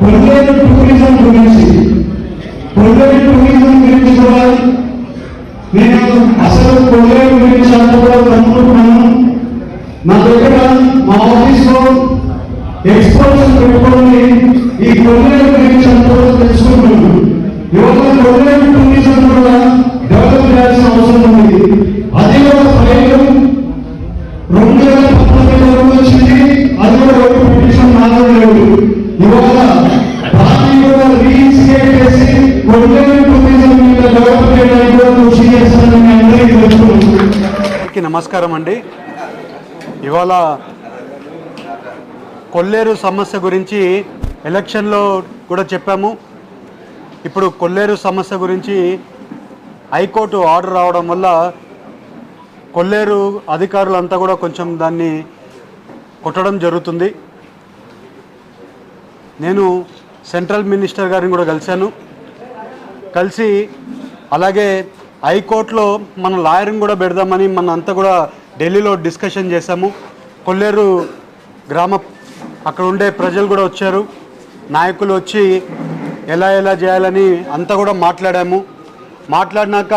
కొల్లేరు tourism గురించి కొల్లేరు tourism గురించి కూడా నేను అసలు కొల్లేరు గురించి అంత కూడా కనుక్కుంటున్నాను నా దగ్గర మా ఆఫీస్లో ఎక్స్పోర్ట్స్ పెట్టుకొని ఈ కొల్లేరు గురించి అంత కూడా తెలుసుకుంటున్నాను. ఇవాళ కొల్లేరు టూరిజం కూడా డెవలప్ చేయాల్సిన అవసరం ఉంది. నమస్కారం అండి. ఇవాళ కొల్లేరు సమస్య గురించి ఎలక్షన్లో కూడా చెప్పాము. ఇప్పుడు కొల్లేరు సమస్య గురించి హైకోర్టు ఆర్డర్ రావడం వల్ల కొల్లేరు అధికారులంతా కూడా కొంచెం దాన్ని కొట్టడం జరుగుతుంది. నేను సెంట్రల్ మినిస్టర్ గారిని కూడా కలిశాను. కలిసి అలాగే హైకోర్టులో మన లాయర్ని కూడా పెడదామని మన అంతా కూడా ఢిల్లీలో డిస్కషన్ చేశాము. కొల్లేరు గ్రామ అక్కడ ఉండే ప్రజలు కూడా వచ్చారు. నాయకులు వచ్చి ఎలా ఎలా చేయాలని అంతా కూడా మాట్లాడాము. మాట్లాడినాక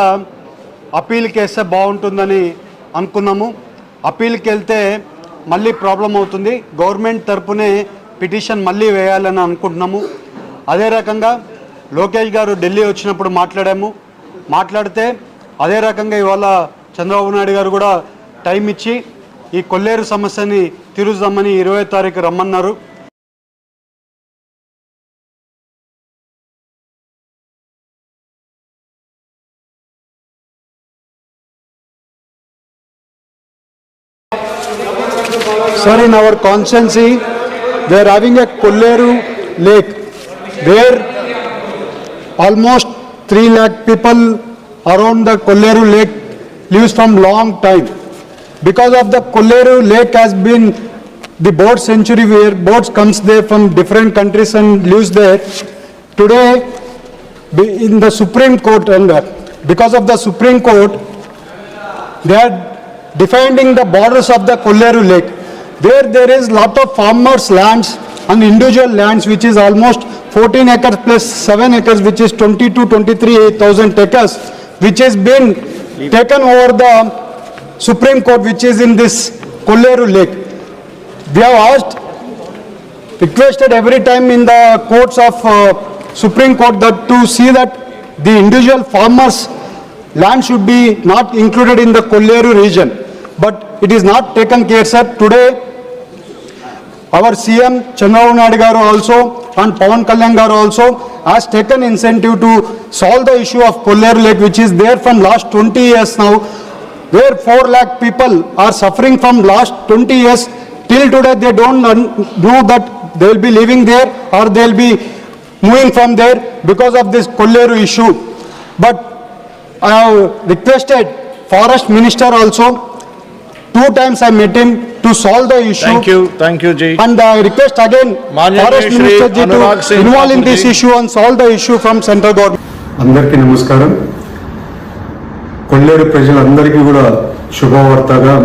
అప్పీల్కి వేస్తే బాగుంటుందని అనుకున్నాము. అప్పీల్కి వెళ్తే మళ్ళీ ప్రాబ్లం అవుతుంది. గవర్నమెంట్ తరపునే పిటిషన్ మళ్ళీ వేయాలని అనుకుంటున్నాము. అదే రకంగా లోకేష్ గారు ఢిల్లీ వచ్చినప్పుడు మాట్లాడాము. మాట్లాడితే అదే రకంగా ఇవాళ చంద్రబాబు నాయుడు గారు కూడా టైం ఇచ్చి ఈ కొల్లేరు సమస్యని తీరుద్దామని ఇరవై తారీఖు రమ్మన్నారు. Sir, in our constancy, we are having a Kolleru lake where almost 3 lakh people around the Kolleru lake lives from long time. Because of the Kolleru lake has been the boat sanctuary where boats comes there from different countries and lives there. Today, in the Supreme Court and uh, because of the Supreme Court, they are defining the borders of the Kolleru lake, where there is lot of farmers' lands and individual lands, which is almost 14 acres plus 7 acres, which is 20 to 23,000 acres, which has been taken over the Supreme Court, which is in this Kolleru lake. We have asked, requested every time in the courts of uh, Supreme Court that to see that the individual farmers' land should be not included in the Kolleru region. But it is not taken care, sir. Today, our CM Chandrababu also and Pawan Kalyan garu also has taken incentive to solve the issue of Kolleru Lake, which is there from last 20 years now, where 4 lakh people are suffering from last 20 years. Till today, they don't know that they will be living there or they will be moving from there because of this Kolleru issue. But I have requested Forest Minister also, two times I met him to solve the issue. Thank you, thank you, Ji. And I request again, Manya Forest Shri Minister ji Anurag to Singh involve in this issue and solve the issue from central government. అందరికీ నమస్కారం కొల్లేరు ప్రజలందరికీ కూడా శుభవార్తగా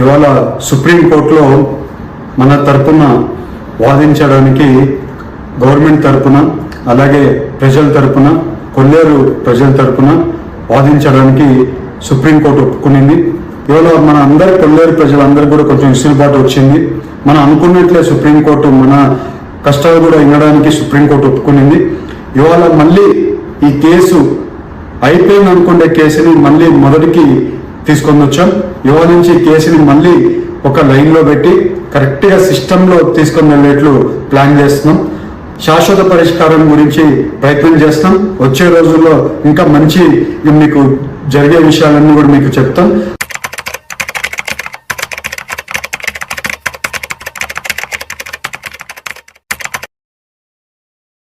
ఇవాళ సుప్రీంకోర్టులో మన తరపున వాదించడానికి government తరపున అలాగే ప్రజల తరపున కొల్లేరు ప్రజల తరపున వాదించడానికి సుప్రీంకోర్టు ఒప్పుకునింది ఇవాళ మన అందరి కొల్లేరు ప్రజలందరికీ కూడా కొంచెం ఇసులుబాటు వచ్చింది. మనం అనుకున్నట్లే సుప్రీంకోర్టు మన కష్టాలు కూడా వినడానికి సుప్రీంకోర్టు ఒప్పుకునింది. ఇవాళ మళ్ళీ ఈ కేసు అయిపోయింది అనుకునే కేసుని మళ్ళీ మొదటికి తీసుకొని వచ్చాం. ఇవాళ నుంచి కేసుని మళ్ళీ ఒక లైన్లో పెట్టి కరెక్ట్గా సిస్టంలో తీసుకొని వెళ్ళేట్లు ప్లాన్ చేస్తున్నాం. శాశ్వత పరిష్కారం గురించి ప్రయత్నం చేస్తాం వచ్చే రోజుల్లో ఇంకా మంచి మీకు జరిగే విషయాలన్నీ కూడా మీకు చెప్తాం.